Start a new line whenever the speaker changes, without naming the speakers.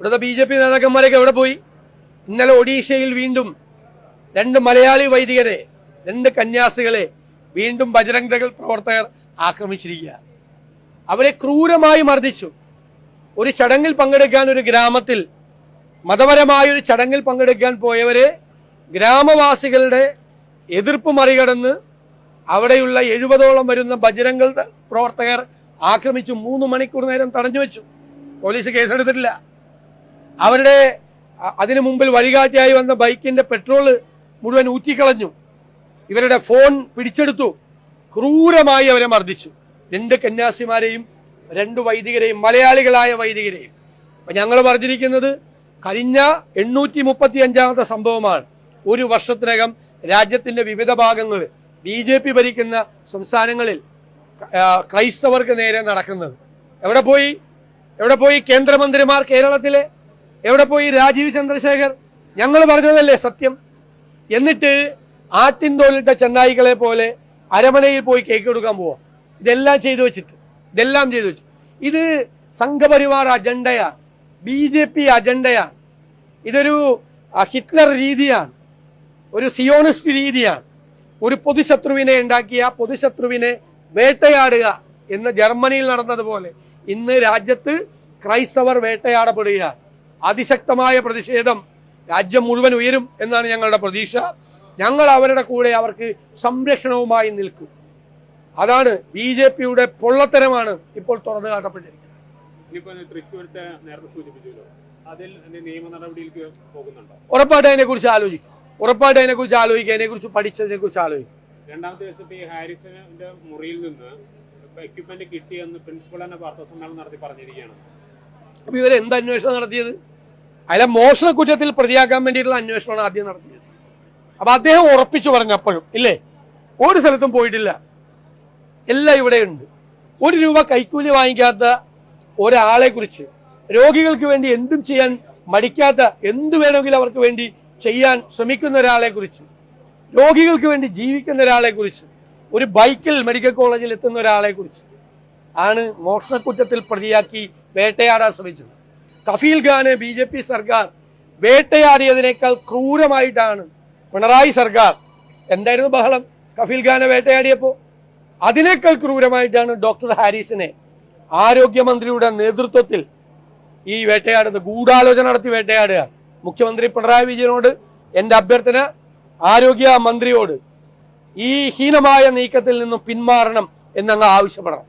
ഇവിടുത്തെ B J P നേതാക്കന്മാരൊക്കെ എവിടെ പോയി? ഇന്നലെ ഒഡീഷയിൽ വീണ്ടും രണ്ട് മലയാളി വൈദികരെ രണ്ട് കന്യാസികളെ വീണ്ടും ബജരംഗ് ദൾ പ്രവർത്തകർ ആക്രമിച്ചിരിക്കുക അവരെ ക്രൂരമായി മർദ്ദിച്ചു. ഒരു ചടങ്ങിൽ പങ്കെടുക്കാൻ ഒരു ഗ്രാമത്തിൽ മതപരമായ ഒരു ചടങ്ങിൽ പങ്കെടുക്കാൻ പോയവരെ ഗ്രാമവാസികളുടെ എതിർപ്പ് മറികടന്ന് അവിടെയുള്ള എഴുപതോളം വരുന്ന ബജരംഗൾ പ്രവർത്തകർ ആക്രമിച്ചു. മൂന്ന് മണിക്കൂർ നേരം തടഞ്ഞു വെച്ചു പോലീസ് കേസെടുത്തിട്ടില്ല. അവരുടെ അതിനു മുമ്പിൽ വഴികാട്ടിയായി വന്ന ബൈക്കിന്റെ പെട്രോൾ മുഴുവൻ ഊറ്റിക്കളഞ്ഞു. ഇവരുടെ ഫോൺ പിടിച്ചെടുത്തു. ക്രൂരമായി അവരെ മർദ്ദിച്ചു. രണ്ട് കന്യാസിമാരെയും രണ്ട് വൈദികരെയും മലയാളികളായ വൈദികരെയും. അപ്പൊ ഞങ്ങൾ പറഞ്ഞിരിക്കുന്നത് കഴിഞ്ഞ എണ്ണൂറ്റി മുപ്പത്തി അഞ്ചാമത്തെ സംഭവമാണ്. ഒരു വർഷത്തിനകം രാജ്യത്തിന്റെ വിവിധ ഭാഗങ്ങളിൽ ബി ജെ പി ഭരിക്കുന്ന സംസ്ഥാനങ്ങളിൽ ക്രൈസ്തവർക്ക് നേരെ നടക്കുന്നത്. എവിടെ പോയി? എവിടെ പോയി? കേന്ദ്രമന്ത്രിമാർ കേരളത്തിലെ എവിടെ പോയി രാജീവ് ചന്ദ്രശേഖർ? ഞങ്ങൾ പറഞ്ഞതല്ലേ സത്യം. എന്നിട്ട് ആട്ടിൻ തോലിട്ട ചെന്നായികളെ പോലെ അരമനയിൽ പോയി കേക്ക് കൊടുക്കാൻ പോവാ. ഇതെല്ലാം ചെയ്തു വെച്ചിട്ട് ഇതെല്ലാം ചെയ്തു വെച്ചു ഇത് സംഘപരിവാർ അജണ്ടയാ. ബി ജെ പി അജണ്ടയാണ് ഇതൊരു ഹിറ്റ്ലർ രീതിയാണ്. ഒരു സിയോണിസ്റ്റ് രീതിയാണ്. ഒരു പൊതുശത്രുവിനെ ഉണ്ടാക്കിയ പൊതുശത്രുവിനെ വേട്ടയാടുക എന്ന് ജർമ്മനിയിൽ നടന്നതുപോലെ ഇന്ന് രാജ്യത്ത് ക്രൈസ്തവർ വേട്ടയാടപ്പെടുകയാണ്. അതിശക്തമായ പ്രതിഷേധം രാജ്യം മുഴുവൻ ഉയരും എന്നാണ് ഞങ്ങളുടെ പ്രതീക്ഷ. ഞങ്ങൾ അവരുടെ കൂടെ അവർക്ക് സംരക്ഷണവുമായി നിൽക്കും. അതാണ് ബി ജെ പിയുടെ പൊള്ളത്തരമാണ് ഇപ്പോൾ തുറന്നു കാട്ടപ്പെട്ടിരിക്കുന്നത്.
ഉറപ്പായിട്ട് തൃശ്ശൂരത്തെ നേരത്തെ സൂചിപ്പിച്ചല്ലോ. അതിൽ നിയമ നടപടിയിലേക്ക് പോകുന്നുണ്ടോ?
ഉറപ്പായിട്ട് അതിനെക്കുറിച്ച് ആലോചിക്കും. ഉറപ്പായിട്ട് അതിനെക്കുറിച്ച് ആലോചിക്കും. അതിനെക്കുറിച്ച് പഠിച്ചതിനെ കുറിച്ച് ആലോചിക്കും.
രണ്ടാമത്തെ ദിവസത്തെ ഈ ഹാരിസന്റെ മുറിയിൽ നിന്ന് എക്യുപ്മെന്റ് കിട്ടിയെന്ന് പ്രിൻസിപ്പൾ തന്നെ വാർത്താ സമ്മേളനം നടത്തി പറഞ്ഞിരിക്കുകയാണ്.
അപ്പൊ ഇവർ എന്ത് അന്വേഷണം നടത്തിയത്? അയാളെ മോഷണ കുറ്റത്തിൽ പ്രതിയാക്കാൻ വേണ്ടിയിട്ടുള്ള അന്വേഷണമാണ് ആദ്യം നടത്തിയത്. അപ്പൊ അദ്ദേഹം ഉറപ്പിച്ചു പറഞ്ഞു അപ്പോഴും ഇല്ലേ? ഒരു സ്ഥലത്തും പോയിട്ടില്ല. എല്ലാം ഇവിടെയുണ്ട് ഒരു രൂപ കൈക്കൂലി വാങ്ങിക്കാത്ത ഒരാളെ കുറിച്ച് രോഗികൾക്ക് വേണ്ടി എന്തും ചെയ്യാൻ മടിക്കാത്ത എന്ത് വേണമെങ്കിലും അവർക്ക് വേണ്ടി ചെയ്യാൻ ശ്രമിക്കുന്ന ഒരാളെ കുറിച്ച് രോഗികൾക്ക് വേണ്ടി ജീവിക്കുന്ന ഒരാളെ കുറിച്ച് ഒരു ബൈക്കിൽ മെഡിക്കൽ കോളേജിൽ എത്തുന്ന ഒരാളെ കുറിച്ച് ആണ് മോഷണക്കുറ്റത്തിൽ പ്രതിയാക്കി വേട്ടയാടാൻ ശ്രമിച്ചത്. കഫീൽ ഖാനെ ബി ജെ പി സർക്കാർ വേട്ടയാടിയതിനേക്കാൾ ക്രൂരമായിട്ടാണ് പിണറായി സർക്കാർ എന്തായിരുന്നു ബഹളം? കഫീൽ ഖാനെ വേട്ടയാടിയപ്പോൾ അതിനേക്കാൾ ക്രൂരമായിട്ടാണ് ഡോക്ടർ ഹാരിസിനെ ആരോഗ്യമന്ത്രിയുടെ നേതൃത്വത്തിൽ ഈ വേട്ടയാടുന്നത്. ഗൂഢാലോചന നടത്തി വേട്ടയാടുക. മുഖ്യമന്ത്രി പിണറായി വിജയനോട് എന്റെ അഭ്യർത്ഥന ആരോഗ്യ മന്ത്രിയോട് ഈ ഹീനമായ നീക്കത്തിൽ നിന്നും പിന്മാറണം എന്നങ്ങ് ആവശ്യപ്പെടണം.